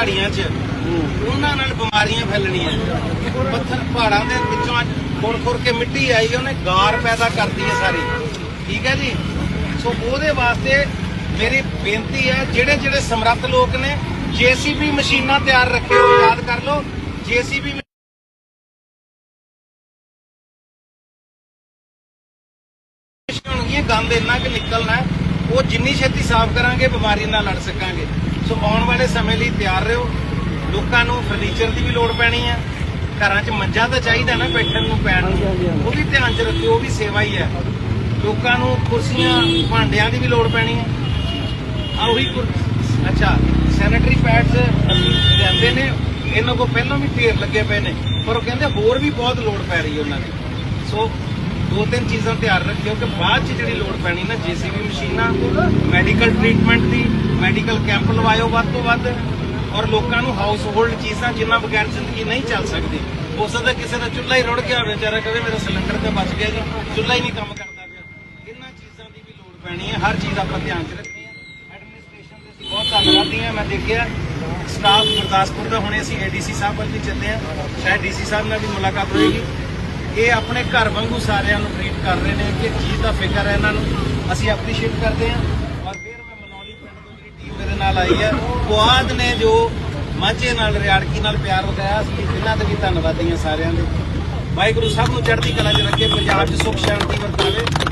ਝਾੜੀਆਂ 'ਚ ਉਹਨਾਂ ਨਾਲ ਬਿਮਾਰੀਆਂ ਫੈਲਣੀਆਂ। ਪੱਥਰ ਪਹਾੜਾਂ ਦੇ ਵਿੱਚੋਂ ਖੁਰ ਖੁਰ ਕੇ ਮਿੱਟੀ ਆਈ, ਉਹਨੇ ਗਾਰ ਪੈਦਾ ਕਰਦੀ ਹੈ ਸਾਰੀ। ਠੀਕ ਹੈ ਜੀ? ਸੋ ਉਹਦੇ ਵਾਸਤੇ ਮੇਰੀ ਬੇਨਤੀ ਹੈ ਜਿਹੜੇ ਜਿਹੜੇ ਸਮਰੱਥ ਲੋਕ ਨੇ, ਜੀਸੀਬੀ ਮਸ਼ੀਨਾਂ ਤਿਆਰ ਰੱਖਿਓ ਯਾਦ ਕਰ ਲਓ, ਜੀਸੀਬੀ ਹੋਣਗੀਆਂ, ਗੰਦ ਇੰਨਾ ਕਿ ਨਿਕਲਣਾ ਉਹ ਜਿੰਨੀ ਛੇਤੀ ਸਾਫ਼ ਕਰਾਂਗੇ ਬਿਮਾਰੀ ਨਾਲ ਲੜ ਸਕਾਂਗੇ। ਸੋ ਆਉਣ ਵਾਲੇ ਸਮੇਂ ਲਈ ਤਿਆਰ ਰਹੋ। ਲੋਕਾਂ ਨੂੰ ਫਰਨੀਚਰ ਦੀ ਵੀ ਲੋੜ ਪੈਣੀ ਹੈ। ਘਰਾਂ 'ਚ ਮੰਜਾ ਤਾਂ ਚਾਹੀਦਾ ਨਾ ਬੈਠਣ ਨੂੰ ਪੈਣ ਨੂੰ। ਉਹ ਵੀ ਧਿਆਨ 'ਚ ਰੱਖਿਓ ਉਹ ਵੀ ਸੇਵਾ ਹੀ ਹੈ। ਲੋਕਾਂ ਨੂੰ ਕੁਰਸੀਆਂ ਭਾਂਡਿਆਂ ਦੀ ਵੀ ਲੋੜ ਪੈਣੀ ਹੈ। ਆ ਉਹੀ ਅੱਛਾ ਸੈਨੇਟਰੀ ਪੈਡਸ ਅਸੀਂ ਨੇ। ਇਹਨਾਂ ਕੋ ਪਹਿਲਾਂ ਵੀ ਢੇਰ ਲੱਗੇ ਪਏ ਨੇ। ਪਰ ਉਹ ਕਹਿੰਦੇ ਹੋਰ ਵੀ ਬਹੁਤ ਲੋੜ ਪੈ ਰਹੀ ਹੈ ਉਹਨਾਂ ਦੀ। ਸੋ ਦੋ ਤਿੰਨ ਚੀਜ਼ਾਂ ਤਿਆਰ ਰੱਖਿਓ ਕਿ ਬਾਅਦ ਚ ਜਿਹੜੀ ਲੋੜ ਪੈਣੀ ਨਾ ਜੀਸੀਬੀ ਮਸ਼ੀਨਾਂ ਮੈਡੀਕਲ ਟ੍ਰੀਟਮੈਂਟ ਦੀ ਮੈਡੀਕਲ ਕੈਂਪ ਲਵਾਇਓ ਵੱਧ ਤੋਂ ਵੱਧ ਔਰ ਲੋਕਾਂ ਨੂੰ ਹਾਊਸ ਹੋਲਡ ਚੀਜ਼ਾਂ ਜਿੰਨਾ ਬਗੈਰ ਜ਼ਿੰਦਗੀ ਨਹੀਂ ਚੱਲ ਸਕਦੀ। ਹੋ ਸਕਦਾ ਕਿਸੇ ਦਾ ਚੁੱਲ੍ਹਾ ਹੀ ਰੁੜ ਗਿਆ ਹੋਵੇ, ਵਿਚਾਰਾ ਕਹੇ ਮੇਰਾ ਸਿਲੰਡਰ ਤੇ ਬਚ ਗਿਆ ਜੀ, ਚੁੱਲ੍ਹਾ ਹੀ ਨਹੀਂ ਕੰਮ ਕਰਦਾ ਪਿਆ। ਇਹਨਾਂ ਚੀਜ਼ਾਂ ਦੀ ਵੀ ਲੋੜ ਪੈਣੀ ਹੈ, ਹਰ ਚੀਜ਼ ਆਪਾਂ ਧਿਆਨ 'ਚ ਰੱਖਣੀ ਹੈ। ਐਡਮਿਨਿਸਟ੍ਰੇਸ਼ਨ ਦੇ ਅਸੀਂ ਬਹੁਤ ਧੰਨਵਾਦੀ ਹਾਂ, ਮੈਂ ਦੇਖਿਆ ਸਟਾਫ ਗੁਰਦਾਸਪੁਰ ਦਾ, ਹੁਣੇ ਅਸੀਂ ਏਡੀਸੀ ਸਾਹਿਬ ਵੱਲ ਵੀ ਚੱਲੇ ਹਾਂ। ਸ਼ਾਇਦ ਡੀਸੀ ਸਾਹਿਬ ਨਾਲ ਵੀ ਮੁਲਾਕਾਤ ਹੋਏਗੀ। ਇਹ ਆਪਣੇ ਘਰ ਵਾਂਗੂ ਸਾਰਿਆਂ ਨੂੰ ਟ੍ਰੀਟ ਕਰ ਰਹੇ ਨੇ ਕਿ ਚੀਜ਼ ਦਾ ਫਿਕਰ ਹੈ ਇਹਨਾਂ ਨੂੰ। ਅਸੀਂ ਐਪਰੀਸ਼ੀਏਟ ਕਰਦੇ ਹਾਂ ਔਰ ਫਿਰ ਮੈਂ ਮਨੌਲੀ ਪਿੰਡ ਤੋਂ ਜਿਹੜੀ ਟੀਮ ਹੈ। ਕੁਆਦ ਨੇ ਜੋ ਮਾਝੇ ਨਾਲ, ਰਿਆੜਕੀ ਨਾਲ ਪਿਆਰ ਵਿਖਾਇਆ ਅਸੀਂ ਇਹਨਾਂ ਦੇ ਵੀ ਧੰਨਵਾਦੀ ਹਾਂ ਸਾਰਿਆਂ ਦੇ। ਵਾਹਿਗੁਰੂ ਸਭ ਨੂੰ ਚੜ੍ਹਦੀ ਕਲਾ 'ਚ ਰੱਖੇ, ਪੰਜਾਬ 'ਚ ਸੁਖ, ਸ਼ਾਂਤੀ ਵਰਤਾਵੇ।